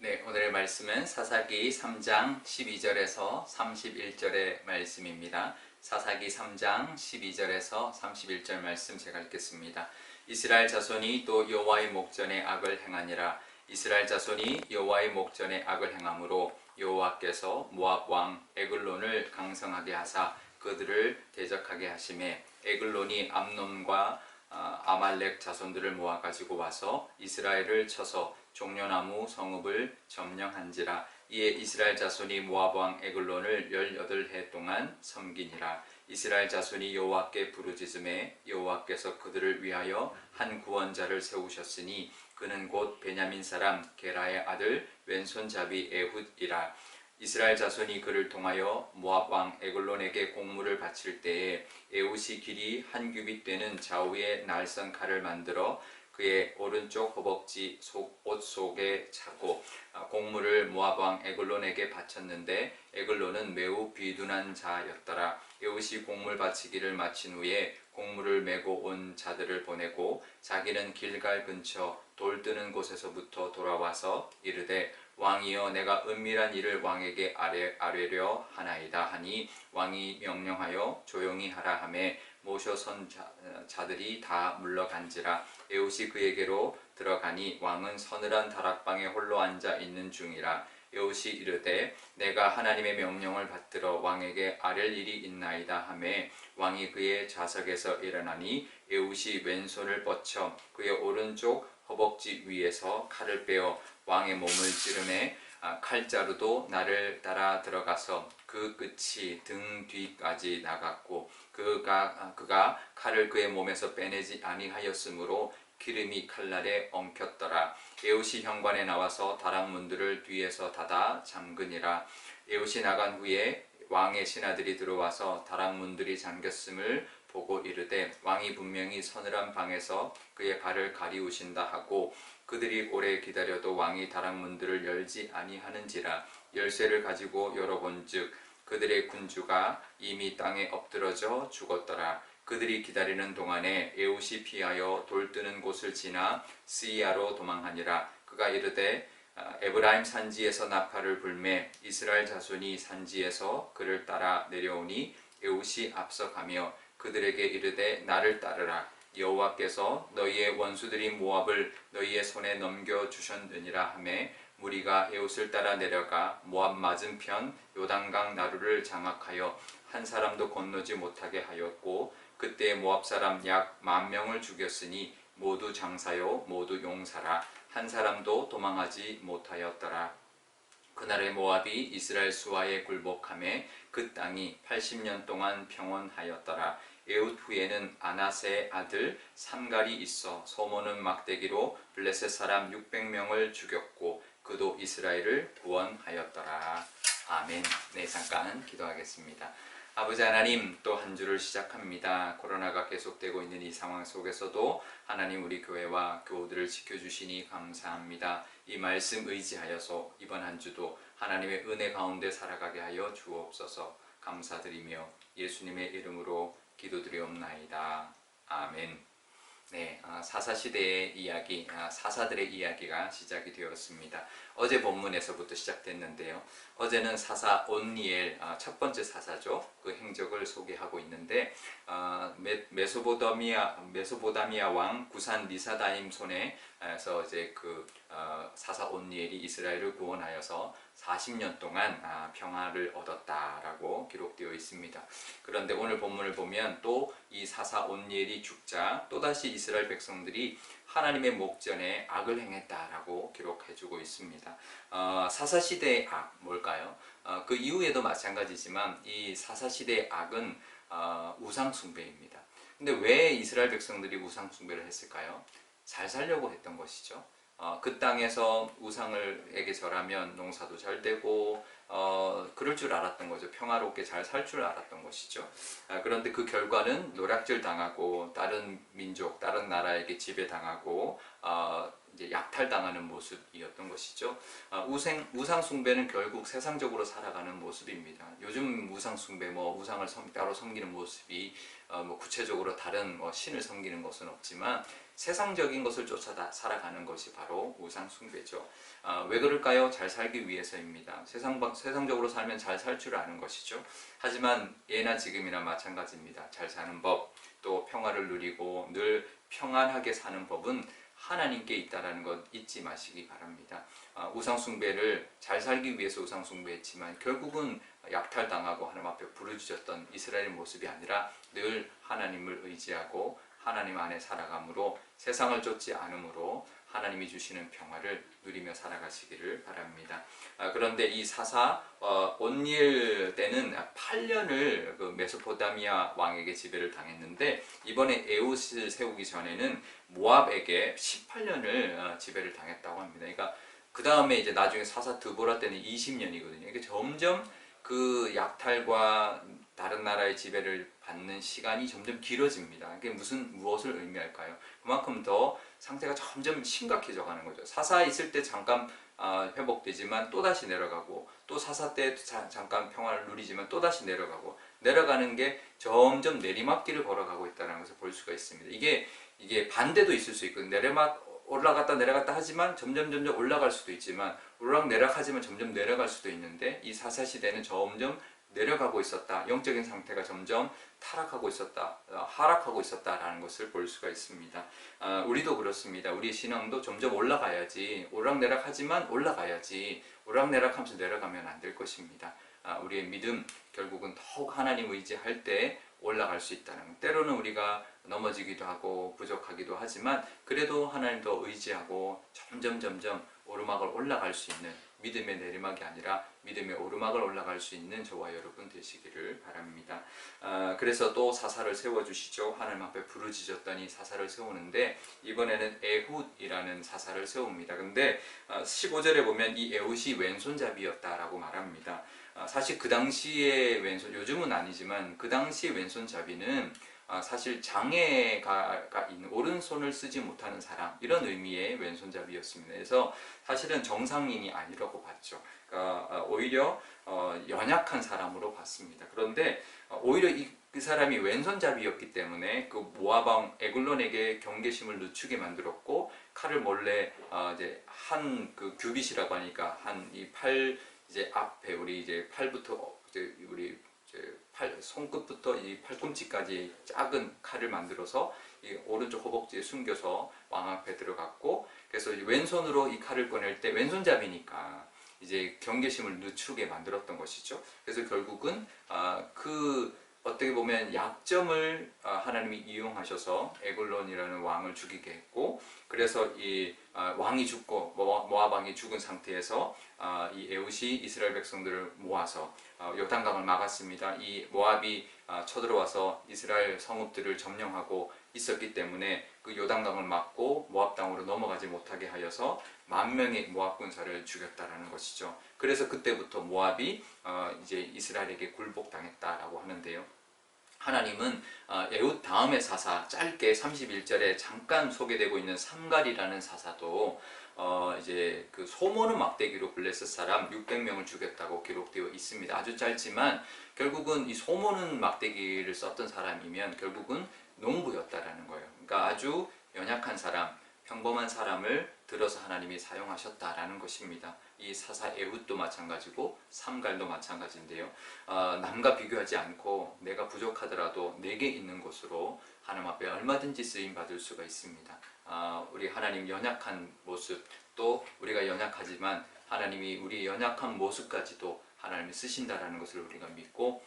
네, 오늘의 말씀은 사사기 3장 12절에서 31절의 말씀입니다. 사사기 3장 12절에서 31절 말씀 제가 읽겠습니다. 이스라엘 자손이 또 여호와의 목전에 악을 행하니라. 이스라엘 자손이 여호와의 목전에 악을 행함으로 여호와께서 모압 왕 에글론을 강성하게 하사 그들을 대적하게 하심에 에글론이 암논과 아, 아말렉 자손들을 모아 가지고 와서 이스라엘을 쳐서 종려나무 성읍을 점령한지라 이에 이스라엘 자손이 모압 왕 에글론을 18해 동안 섬기니라. 이스라엘 자손이 여호와께 부르짖음에 여호와께서 그들을 위하여 한 구원자를 세우셨으니 그는 곧 베냐민 사람 게라의 아들 왼손잡이 에훗이라. 이스라엘 자손이 그를 통하여 모압 왕 에글론에게 공물을 바칠 때에 에훗이 길이 한 규빗 되는 좌우의 날선 칼을 만들어 그의 오른쪽 허벅지 속, 옷 속에 차고 아, 공물을 모압 왕 에글론에게 바쳤는데 에글론은 매우 비둔한 자였더라. 에훗이 공물 바치기를 마친 후에 공물을 메고 온 자들을 보내고 자기는 길갈 근처 돌 뜨는 곳에서부터 돌아와서 이르되 왕이여 내가 은밀한 일을 왕에게 아뢰, 아뢰려 하나이다 하니 왕이 명령하여 조용히 하라 하매 모셔선 자, 들이 다 물러간지라 에웃이 그에게로 들어가니 왕은 서늘한 다락방에 홀로 앉아 있는 중이라 에웃이 이르되 내가 하나님의 명령을 받들어 왕에게 아랠 일이 있나이다 하매 왕이 그의 좌석에서 일어나니 에웃이 왼손을 뻗쳐 그의 오른쪽 허벅지 위에서 칼을 빼어 왕의 몸을 찌르매 아, 칼자루도 나를 따라 들어가서 그 끝이 등 뒤까지 나갔고 그가 아, 그가 칼을 그의 몸에서 빼내지 아니하였으므로 기름이 칼날에 엉켰더라. 에웃이 현관에 나와서 다락문들을 뒤에서 닫아 잠그니라. 에웃이 나간 후에 왕의 신하들이 들어와서 다락문들이 잠겼음을 보고 이르되 왕이 분명히 서늘한 방에서 그의 발을 가리우신다 하고 그들이 오래 기다려도 왕이 다락문들을 열지 아니하는지라 열쇠를 가지고 열어본즉 그들의 군주가 이미 땅에 엎드러져 죽었더라. 그들이 기다리는 동안에 에웃이 피하여 돌 뜨는 곳을 지나 스이아로 도망하니라. 그가 이르되 아, 에브라임 산지에서 나팔을 불매 이스라엘 자손이 산지에서 그를 따라 내려오니 에웃이 앞서가며 그들에게 이르되 나를 따르라. 여호와께서 너희의 원수들이 모압을 너희의 손에 넘겨 주셨느니라 하매 무리가 에웃을 따라 내려가 모압 맞은편 요단강 나루를 장악하여 한 사람도 건너지 못하게 하였고 그때 모압 사람 약 만 명을 죽였으니 모두 장사요 모두 용사라 한 사람도 도망하지 못하였더라. 그날의 모압이 이스라엘 수하에 굴복함에 그 땅이 80년 동안 평온하였더라. 에웃 후에는 아나세의 아들 삼갈이 있어 소모는 막대기로 블레셋 사람 600명을 죽였고 그도 이스라엘을 구원하였더라. 아멘. 네, 잠깐 기도하겠습니다. 아버지 하나님 또 한 주를 시작합니다. 코로나가 계속되고 있는 이 상황 속에서도 하나님 우리 교회와 교우들을 지켜주시니 감사합니다. 이 말씀 의지하여서 이번 한 주도 하나님의 은혜 가운데 살아가게 하여 주옵소서 감사드리며 예수님의 이름으로 기도드리옵나이다. 아멘. 네, 아, 사사시대의 이야기, 아, 사사들의 이야기가 시작이 되었습니다. 어제 본문에서부터 시작됐는데요. 어제는 사사 온니엘, 아, 첫 번째 사사죠. 그 행적을 소개하고 있는데, 메소보다미아, 메소보다미아 왕 구산 니사다임 손에서 이제 그 어, 사사 온니엘이 이스라엘을 구원하여서 40년 동안 아, 평화를 얻었다라고 기록되어 있습니다. 그런데 오늘 본문을 보면 또 이 사사 온니엘이 죽자 또다시 이스라엘 백성들이 하나님의 목전에 악을 행했다라고 기록해주고 있습니다. 어, 사사 시대의 악 뭘까요? 어, 그 이후에도 마찬가지지만 이 사사 시대의 악은 어, 우상 숭배입니다. 근데 왜 이스라엘 백성들이 우상 숭배를 했을까요? 잘 살려고 했던 것이죠. 어, 그 땅에서 우상을에게 절하면 농사도 잘 되고 어, 그럴 줄 알았던 거죠. 평화롭게 잘 살 줄 알았던 것이죠. 아, 그런데 그 결과는 노략질 당하고 다른 민족, 다른 나라에게 지배당하고 어, 이제 약탈당하는 모습이었던 것이죠. 아, 우생, 우상 숭배는 결국 세상적으로 살아가는 모습입니다. 요즘 우상 숭배, 뭐 우상을 섬, 따로 섬기는 모습이 어, 뭐 구체적으로 다른 뭐 신을 섬기는 것은 없지만 세상적인 것을 쫓아 살아가는 것이 바로 우상 숭배죠. 아, 왜 그럴까요? 잘 살기 위해서입니다. 세상 세상적으로 살면 잘 살 줄 아는 것이죠. 하지만 예나 지금이나 마찬가지입니다. 잘 사는 법, 또 평화를 누리고 늘 평안하게 사는 법은 하나님께 있다라는 것 잊지 마시기 바랍니다. 아, 우상 숭배를 잘 살기 위해서 우상 숭배했지만 결국은 약탈당하고 하나님 앞에 부르짖었던 이스라엘의 모습이 아니라 늘 하나님을 의지하고 하나님 안에 살아감으로 세상을 쫓지 않으므로 하나님이 주시는 평화를 누리며 살아가시기를 바랍니다. 아, 그런데 이 사사 어, 온일 때는 8년을 그 메소포타미아 왕에게 지배를 당했는데 이번에 에웃을 세우기 전에는 모압에게 18년을 어, 지배를 당했다고 합니다. 그러니까 그 다음에 이제 나중에 사사 드보라 때는 20년이거든요. 이게 점점 그 약탈과 다른 나라의 지배를 받는 시간이 점점 길어집니다. 이게 무슨 무엇을 의미할까요? 그만큼 더 상태가 점점 심각해져 가는 거죠. 사사 있을 때 잠깐 아, 회복되지만 또 다시 내려가고 또 사사 때 자, 잠깐 평화를 누리지만 또 다시 내려가고 내려가는 게 점점 내리막길을 걸어가고 있다는 것을 볼 수가 있습니다. 이게 이게 반대도 있을 수 있고 내리막 올라갔다 내려갔다 하지만 점점 점점 올라갈 수도 있지만 올라락 내려가지만 점점 내려갈 수도 있는데 이 사사 시대는 점점 내려가고 있었다. 영적인 상태가 점점 타락하고 있었다. 어, 하락하고 있었다라는 것을 볼 수가 있습니다. 아, 우리도 그렇습니다. 우리의 신앙도 점점 올라가야지. 오락내락하지만 올라가야지. 오락내락하면서 내려가면 안 될 것입니다. 아, 우리의 믿음 결국은 더욱 하나님 의지할 때 올라갈 수 있다는 것. 때로는 우리가 넘어지기도 하고 부족하기도 하지만 그래도 하나님 더 의지하고 점점 점점 오르막을 올라갈 수 있는 믿음의 내리막이 아니라 믿음의 오르막을 올라갈 수 있는 저와 여러분 되시기를 바랍니다. 아, 그래서 또 사사를 세워주시죠. 하나님 앞에 부르짖었더니 사사를 세우는데 이번에는 에훗이라는 사사를 세웁니다. 근데 아, 15절에 보면 이 에훗이 왼손잡이였다라고 말합니다. 아, 사실 그 당시의 왼손, 요즘은 아니지만 그 당시 왼손잡이는 아, 사실 장애가 있는 오른손을 쓰지 못하는 사람 이런 의미의 왼손잡이였습니다. 그래서 사실은 정상인이 아니라고 봤죠. 그러니까 아, 오히려 어, 연약한 사람으로 봤습니다. 그런데 어, 오히려 이, 그 사람이 왼손잡이였기 때문에 그 모아방 에글론에게 경계심을 늦추게 만들었고 칼을 몰래 어, 이제 한 그 규빗이라고 하니까 한 이 팔 이제 앞에 우리 이제 팔부터 이제 우리 팔, 손끝부터 이 팔꿈치까지 작은 칼을 만들어서 이 오른쪽 허벅지에 숨겨서 왕 앞에 들어갔고 그래서 왼손으로 이 칼을 꺼낼 때 왼손잡이니까 이제 경계심을 늦추게 만들었던 것이죠. 그래서 결국은 아, 그 어떻게 보면 약점을 아, 하나님이 이용하셔서 에골론이라는 왕을 죽이게 했고 그래서 이 아, 왕이 죽고 모압 왕이 죽은 상태에서 아, 이 에웃이 이스라엘 백성들을 모아서 요단강을 막았습니다. 이 모압이 쳐들어와서 이스라엘 성읍들을 점령하고 있었기 때문에 그 요단강을 막고 모압 땅으로 넘어가지 못하게 하여서 만 명의 모압 군사를 죽였다라는 것이죠. 그래서 그때부터 모압이 이제 이스라엘에게 굴복당했다라고 하는데요. 하나님은 어, 에웃 다음의 사사 짧게 31절에 잠깐 소개되고 있는 삼갈이라는 사사도 어 이제 그 소모는 막대기로 블레셋 사람 600명을 죽였다고 기록되어 있습니다. 아주 짧지만 결국은 이 소모는 막대기를 썼던 사람이면 결국은 농부였다라는 거예요. 그러니까 아주 연약한 사람, 평범한 사람을 들어서 하나님이 사용하셨다라는 것입니다. 이 사사 에훗도 마찬가지고 삼갈도 마찬가지인데요. 어, 남과 비교하지 않고 내가 부족하더라도 내게 있는 것으로 하나님 앞에 얼마든지 쓰임 받을 수가 있습니다. 어, 우리 하나님 연약한 모습 또 우리가 연약하지만 하나님이 우리 연약한 모습까지도 하나님이 쓰신다라는 것을 우리가 믿고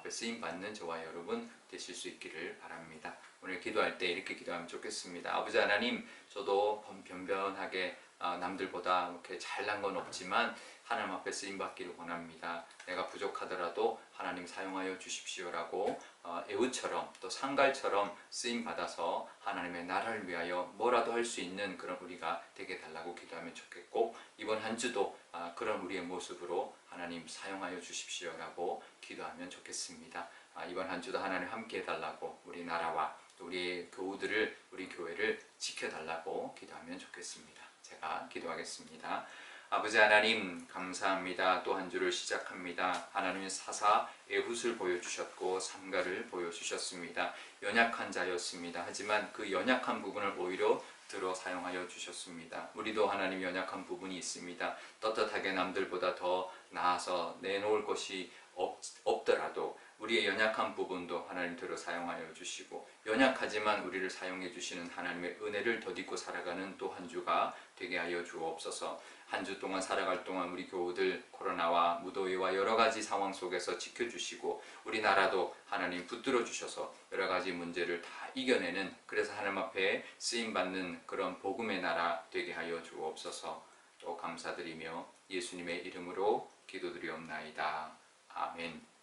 앞에 쓰임 받는 저와 여러분 되실 수 있기를 바랍니다. 오늘 기도할 때 이렇게 기도하면 좋겠습니다. 아버지 하나님, 저도 변변하게 어, 남들보다 이렇게 잘난 건 없지만 하나님 앞에 쓰임 받기를 원합니다. 내가 부족하더라도 하나님 사용하여 주십시오라고 어, 에우처럼 또 상갈처럼 쓰임 받아서 하나님의 나라를 위하여 뭐라도 할 수 있는 그런 우리가 되게 달라고 기도하면 좋겠고 이번 한 주도 어, 그런 우리의 모습으로 하나님 사용하여 주십시오라고 기도하면 좋겠습니다. 아, 이번 한 주도 하나님 함께 해달라고 우리 나라와 우리 교우들을 우리 교회를 지켜달라고 기도하면 좋겠습니다. 제가 기도하겠습니다. 아버지 하나님 감사합니다. 또 한 주를 시작합니다. 하나님의 사사 애훗을 보여주셨고 삼가를 보여주셨습니다. 연약한 자였습니다. 하지만 그 연약한 부분을 오히려 들어 사용하여 주셨습니다. 우리도 하나님 연약한 부분이 있습니다. 떳떳하게 남들보다 더 나아서 내놓을 것이 없, 없더라도 우리의 연약한 부분도 하나님 들어 사용하여 주시고 연약하지만 우리를 사용해 주시는 하나님의 은혜를 덧입고 살아가는 또 한 주가 되게 하여 주옵소서. 한 주 동안 살아갈 동안 우리 교우들 코로나와 무더위와 여러 가지 상황 속에서 지켜주시고 우리나라도 하나님 붙들어 주셔서 여러 가지 문제를 다 이겨내는 그래서 하나님 앞에 쓰임 받는 그런 복음의 나라 되게 하여 주옵소서. 또 감사드리며 예수님의 이름으로 기도드리옵나이다. 아멘.